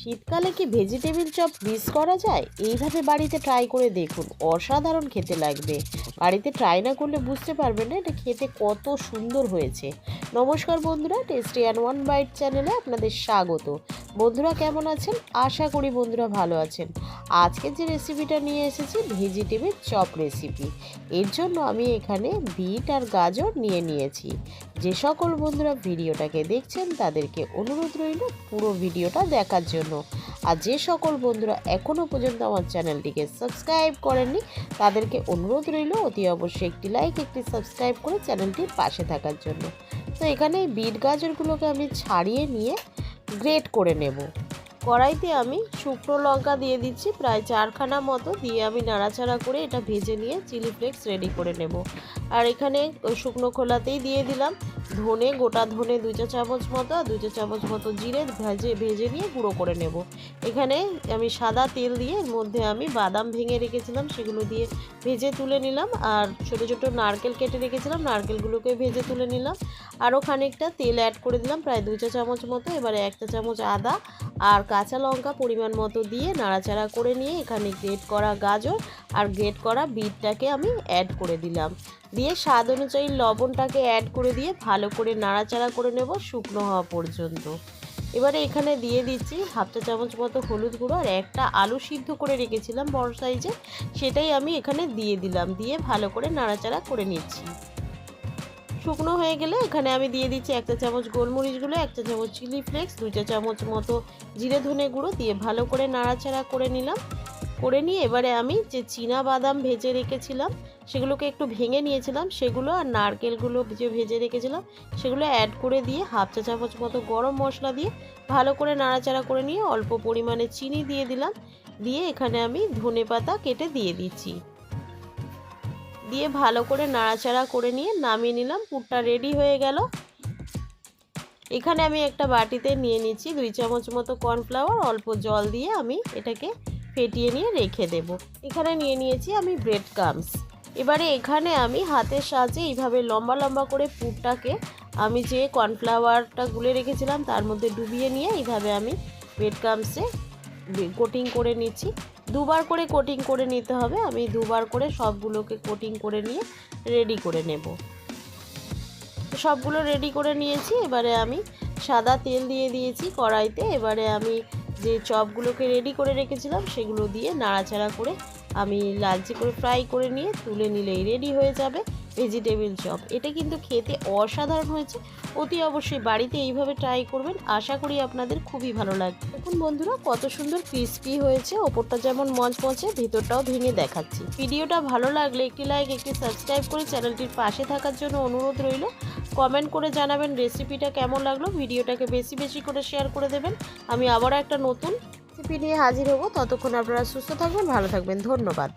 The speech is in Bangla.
শীতকালে কি ভেজিটেবিল চপ মিস করা যায়? এইভাবে বাড়িতে ট্রাই করে দেখুন, অসাধারণ খেতে লাগবে। বাড়িতে ট্রাই না করলে বুঝতে পারবেন না এটা খেতে কত সুন্দর হয়েছে। নমস্কার বন্ধুরা টেস্টি অ্যান্ড ওয়ান বাইট চ্যানেলে আপনাদের স্বাগত। বন্ধুরা কেমন আছেন? আশা করি বন্ধুরা ভালো আছেন। আজকে যে রেসিপিটা নিয়ে এসেছি, ভেজিটেবিল চপ রেসিপি এর জন্য আমি এখানে বিট আর গাজর নিয়ে নিয়েছি। যে সকল বন্ধুরা ভিডিওটাকে দেখছেন, তাদেরকে অনুরোধ রইল পুরো ভিডিওটা দেখার জন্য। আর যে সকল বন্ধুরা এখনও পর্যন্ত আমার চ্যানেলটিকে সাবস্ক্রাইব করেননি, তাদেরকে অনুরোধ রইল অতি অবশ্যই একটি লাইক একটি সাবস্ক্রাইব করে চ্যানেলটির পাশে থাকার জন্য। তো এখানে বিট গাজরগুলোকে আমি ছাড়িয়ে নিয়ে গ্রেট করে নেব। কড়াইতে আমি শুকনো লঙ্কা দিয়ে দিচ্ছি, প্রায় চারখানা মতো দিয়ে আমি নাড়াচাড়া করে এটা ভেজে নিয়ে চিলি ফ্লেক্স রেডি করে নেব। আর এখানে ওই শুকনো খোলাতেই দিয়ে দিলাম। ধনে, গোটা ধনে, দুই চা চামচ মতো দুই চা চামচ মতো জিরে ভেজে ভেজে নিয়ে গুঁড়ো করে নেব। এখানে আমি সাদা তেল দিয়ে এর মধ্যে আমি বাদাম ভেঙে রেখেছিলাম, সেগুলো দিয়ে ভেজে তুলে নিলাম, আর ছোটো ছোটো নারকেল কেটে রেখেছিলাম নারকেলগুলোকে ভেজে তুলে নিলাম। আরও খানিকটা তেল অ্যাড করে দিলাম, প্রায় দুই চা চামচ মতো, এবারে এক চা চামচ আদা আর কাঁচা লঙ্কা পরিমাণ মতো দিয়ে নাড়াচাড়া করে নিয়ে এখানে গ্রেট করা গাজর আর গ্রেট করা বিটটাকে আমি অ্যাড করে দিলাম। দিয়ে স্বাদ অনুযায়ী লবণটাকে অ্যাড করে দিয়ে ভালো করে নাড়াচাড়া করে নেব শুকনো হওয়া পর্যন্ত। এবারে এখানে দিয়ে দিচ্ছি হাফ চা চামচ মতো হলুদ গুঁড়ো আর একটা আলু সিদ্ধ করে রেখেছিলাম বড় সাইজে সেটাই আমি এখানে দিয়ে দিলাম, দিয়ে ভালো করে নাড়াচাড়া করে নিচ্ছি। শুকনো হয়ে গেলে এখানে আমি দিয়ে দিচ্ছি একটা চামচ গোলমরিচগুলো একটা চামচ চিলি ফ্লেক্স দুই চা চামচ মতো জিরে ধনে গুঁড়ো দিয়ে ভালো করে নাড়াচাড়া করে নিলাম। করে নিয়ে এবারে আমি যে চীনা বাদাম ভেজে রেখেছিলাম, সেগুলোকে একটু ভেঙে নিয়েছিলাম, সেগুলো আর নারকেলগুলো যে ভেজে রেখেছিলাম, সেগুলো অ্যাড করে দিয়ে হাফ চা চামচ মতো গরম মশলা দিয়ে ভালো করে নাড়াচাড়া করে নিয়ে অল্প পরিমাণে চিনি দিয়ে দিলাম, দিয়ে এখানে আমি ধনে পাতা কেটে দিয়ে দিচ্ছি। দিয়ে ভালো করে নাড়াচাড়া করে নিয়ে নামিয়ে নিলাম, পুরটা রেডি হয়ে গেল। এখানে আমি একটা বাটিতে নিয়ে নিচ্ছি দুই চামচ মতো কর্নফ্লাওয়ার অল্প জল দিয়ে আমি এটাকে ফেটিয়ে নিয়ে রেখে দেব। এখানে নিয়ে নিয়েছি আমি ব্রেড কামস এবারে এখানে আমি হাতের সাহায্যে এইভাবে লম্বা লম্বা করে পুরটাকে আমি যে কর্নফ্লাওয়ারটা গুলে রেখেছিলাম, তার মধ্যে ডুবিয়ে নিয়ে এইভাবে আমি ব্রেড কামসে কোটিং করে নিচ্ছি। দুবার করে কোটিং করে নিতে হবে, আমি দুবার করে সবগুলোকে কোটিং করে নিয়ে রেডি করে নেব। সবগুলো রেডি করে নিয়েছি, এবারে আমি সাদা তেল দিয়ে দিয়েছি কড়াইতে। এবারে আমি যে চপগুলোকে রেডি করে রেখেছিলাম, সেগুলো দিয়ে নাড়াচাড়া করে আমি লালচে করে ফ্রাই করে নিয়ে তুলে নিলেই রেডি হয়ে যাবে ভেজিটেবিল চপ। এটা কিন্তু খেতে অসাধারণ হয়েছে। অতি অবশ্যই বাড়িতে এইভাবে ট্রাই করবেন। আশা করি আপনাদের খুবই ভালো লাগবে। এখন বন্ধুরা, কত সুন্দর ক্রিস্পি হয়েছে। ওপরটা যেমন মচমচে, ভিতরটাও ভেঙে দেখাচ্ছি। ভিডিওটা ভালো লাগলে একটি লাইক একটি সাবস্ক্রাইব করে চ্যানেলটির পাশে থাকার জন্য অনুরোধ রইল। কমেন্ট করে জানাবেন রেসিপিটা কেমন লাগল, ভিডিওটাকে বেশি বেশি করে শেয়ার করে দেবেন। আমি আবারও একটা নতুন রেসিপি নিয়ে হাজির হব, ততক্ষণ আপনারা সুস্থ থাকবেন, ভালো থাকবেন, ধন্যবাদ।